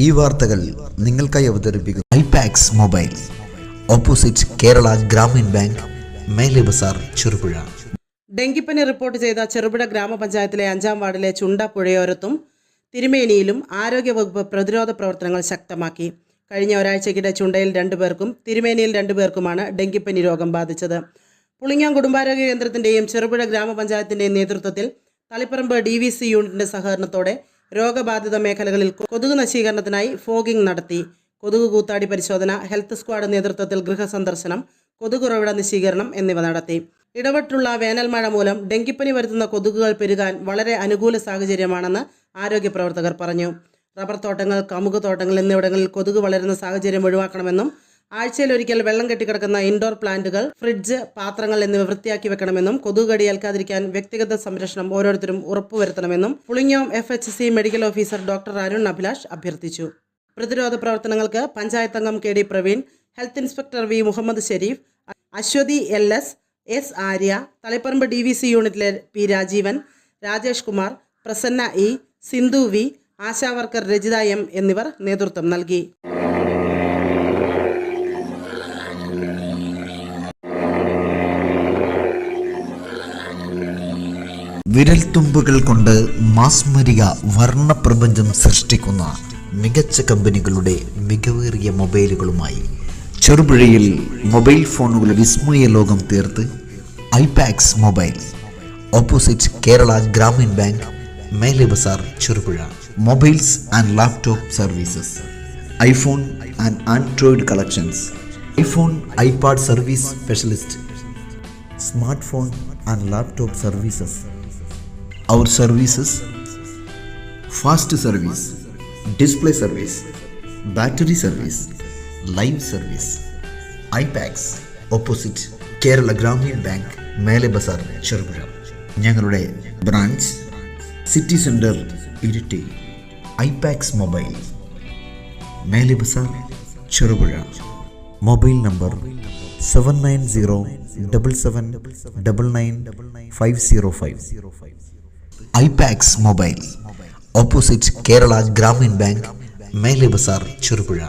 ഈ വാർത്തകൾ നിങ്ങൾക്കായി അവതരിപ്പിക്കുന്നു iPax mobile. Opposite Kerala Gramin bank Mele Bazar Cherupuzha. ഡെങ്കിപ്പനി റിപ്പോർട്ട് ചെയ്ത ചെറുപുഴ ഗ്രാമപഞ്ചായത്തിലെ അഞ്ചാം വാർഡിലെ ചുണ്ട പുഴയോരത്തും തിരുമേനിയിലും ആരോഗ്യവകുപ്പ് പ്രതിരോധ പ്രവർത്തനങ്ങൾ ശക്തമാക്കി. കഴിഞ്ഞ ഒരാഴ്ചക്കിടെ ചുണ്ടയിൽ രണ്ടുപേർക്കും തിരുമേനിയിൽ രണ്ടുപേർക്കുമാണ് ഡെങ്കിപ്പനി രോഗം ബാധിച്ചത്. പുളിങ്ങാം കുടുംബാരോഗ്യ കേന്ദ്രത്തിന്റെയും ചെറുപുഴ ഗ്രാമപഞ്ചായത്തിന്റെയും നേതൃത്വത്തിൽ തളിപ്പറമ്പ് ഡി വി സി യൂണിറ്റിന്റെ സഹകരണത്തോടെ രോഗബാധിത മേഖലകളിൽ കൊതുക് നശീകരണത്തിനായി ഫോഗിംഗ് നടത്തി. കൊതുക് കൂത്താടി പരിശോധന ഹെൽത്ത് സ്ക്വാഡ് നേതൃത്വത്തിൽ ഗൃഹസന്ദർശനം കൊതുകുറവിട നശീകരണം എന്നിവ നടത്തി. ഇടപെട്ടുള്ള വേനൽ മഴ മൂലം ഡെങ്കിപ്പനി വരുത്തുന്ന കൊതുകുകൾ പെരുകാൻ വളരെ അനുകൂല സാഹചര്യമാണെന്ന് ആരോഗ്യ പ്രവർത്തകർ പറഞ്ഞു. റബ്ബർ തോട്ടങ്ങൾ കമുക് തോട്ടങ്ങൾ എന്നിവിടങ്ങളിൽ കൊതുക് വളരുന്ന സാഹചര്യം ഒഴിവാക്കണമെന്നും ആഴ്ചയിലൊരിക്കൽ വെള്ളം കെട്ടിക്കിടക്കുന്ന ഇൻഡോർ പ്ലാന്റുകൾ ഫ്രിഡ്ജ് പാത്രങ്ങൾ എന്നിവ വൃത്തിയാക്കി വെക്കണമെന്നും കൊതുക് കടിയേൽക്കാതിരിക്കാൻ വ്യക്തിഗത സംരക്ഷണം ഓരോരുത്തരും ഉറപ്പുവരുത്തണമെന്നും Pulingome F medical officer doctor Arun Abhilash അഭ്യർത്ഥിച്ചു. പ്രതിരോധ പ്രവർത്തനങ്ങൾക്ക് പഞ്ചായത്ത് അംഗം K D Praveen health inspector V Muhammad Sharif Aswathi L S S Arya Taliparamba D V C യൂണിറ്റിലെ P Rajeevan Rajesh Kumar Prasanna E Sindhu V ASHA worker Rajitha M എന്നിവർ നേതൃത്വം നൽകി. വിരൽത്തുമ്പുകൾ കൊണ്ട് മാസ്മരിക വർണപ്രപഞ്ചം സൃഷ്ടിക്കുന്ന മികച്ച കമ്പനികളുടെ മികവേറിയ മൊബൈലുകളുമായി. ചെറുപുഴയിൽ മൊബൈൽ ഫോണുകളുടെ വിസ്മയ ലോകം തീർത്ത് iPax mobile opposite Kerala Gramin bank Mele Bazar Cherupuzha. Mobiles and laptop services. IPhone and Android collections. IPhone iPad service specialist. Smart phone and laptop services. Our services fast service, display service, battery service, live service, iPads, opposite Kerala Gramin bank Mele Bazar Cherupuzha ഞങ്ങളുടെ branch city centre Iritty iPax mobile Mele Bazar Cherupuzha mobile number seven nine zero double seven double nine five zero five iPax mobile. Opposite Kerala Gramin bank Mele Bazar Cherupuzha.